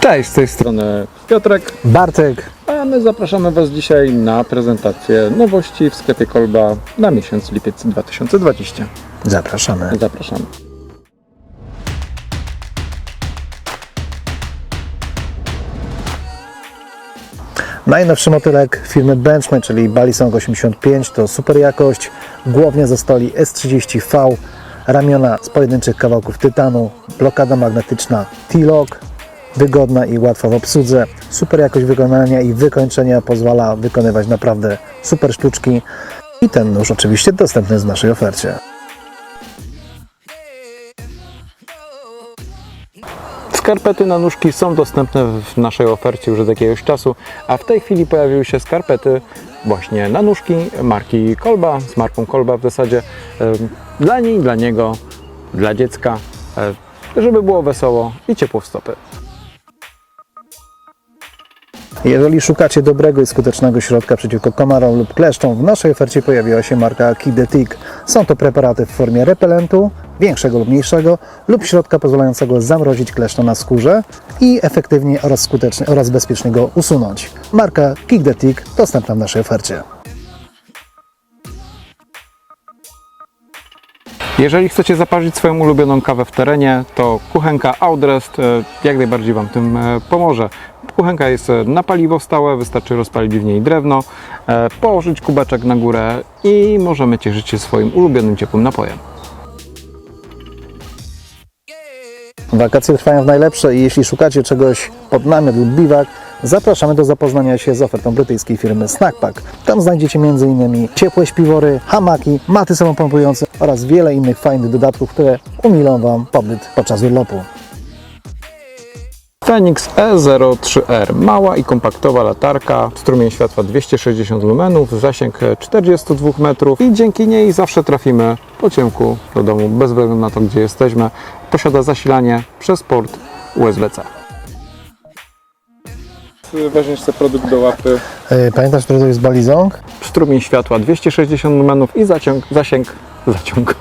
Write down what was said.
Cześć, z tej strony Piotrek, Bartek, a my zapraszamy Was dzisiaj na prezentację nowości w sklepie Kolba na miesiąc lipiec 2020. zapraszamy. Zapraszamy. Najnowszy motylek firmy Benchmade, czyli Balisong 85, to super jakość. Głownia ze stoli S30V, ramiona z pojedynczych kawałków tytanu, blokada magnetyczna T-Lock, wygodna i łatwa w obsłudze. Super jakość wykonania i wykończenia pozwala wykonywać naprawdę super sztuczki. I ten nóż oczywiście dostępny jest w naszej ofercie. Skarpety na nóżki są dostępne w naszej ofercie już od jakiegoś czasu, a w tej chwili pojawiły się skarpety właśnie na nóżki marki Kolba, z marką Kolba w zasadzie dla niej, dla niego, dla dziecka, żeby było wesoło i ciepło w stopy. Jeżeli szukacie dobrego i skutecznego środka przeciwko komarom lub kleszczom, w naszej ofercie pojawiła się marka Kidetic. Są to preparaty w formie repelentu, większego lub mniejszego, lub środka pozwalającego zamrozić kleszcza na skórze i efektywnie oraz skutecznie oraz bezpiecznie go usunąć. Marka Kidetic dostępna w naszej ofercie. Jeżeli chcecie zaparzyć swoją ulubioną kawę w terenie, to kuchenka Audrest e, jak najbardziej Wam tym e, pomoże. Kuchenka jest e, na paliwo stałe, wystarczy rozpalić w niej drewno, położyć kubeczek na górę i możemy cieszyć się swoim ulubionym ciepłym napojem. Wakacje trwają w najlepsze i jeśli szukacie czegoś pod namiot lub biwak, zapraszamy do zapoznania się z ofertą brytyjskiej firmy Snackpack. Tam znajdziecie m.in. ciepłe śpiwory, hamaki, maty samopompujące oraz wiele innych fajnych dodatków, które umilą Wam pobyt podczas urlopu. Fenix E03R, mała i kompaktowa latarka, strumień światła 260 lumenów, zasięg e, 42 metrów i dzięki niej zawsze trafimy po ciemku do domu, bez względu na to, gdzie jesteśmy. Posiada zasilanie przez port USB-C. Weźmiesz sobie produkt do łapy. Yy, Pamiętasz, który to jest balizong? Strumień światła 260 lumenów i zaciąg, zasięg, zaciąg,